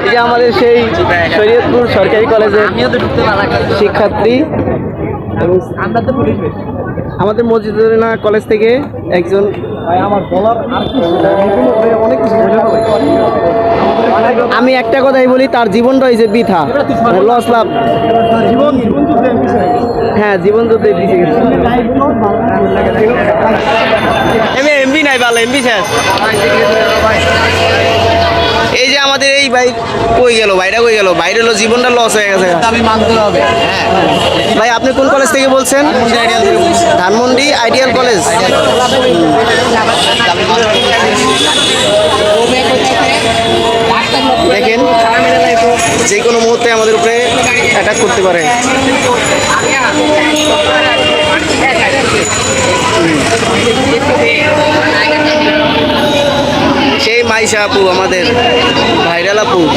আমরা আমাদের সেই শরীয়তপুর সরকারি কলেজের শিক্ষার্থী আমাদের মসজিদুল্লাহ কলেজ থেকে একজন আমি একটা কথাই বলি, তার জীবনটা হয়েছে বৃথা। লস লাভ। হ্যাঁ জীবন গেছে এমবি নাই ভালো এমবি শেষ। এই যে আমাদের এই ভাই কই গেল, ভাইটা কই গেল? ভাইর হলো জীবনটা লস হয়ে গেছে। ভাই, আপনি কোন কলেজ থেকে বলছেন? Dhanmondi ideal college. যে কোনো মুহূর্তে আমাদের উপরে অ্যাটাক করতে পারে। সেই মাইশা আপু আমাদের ভাইরাল আপু।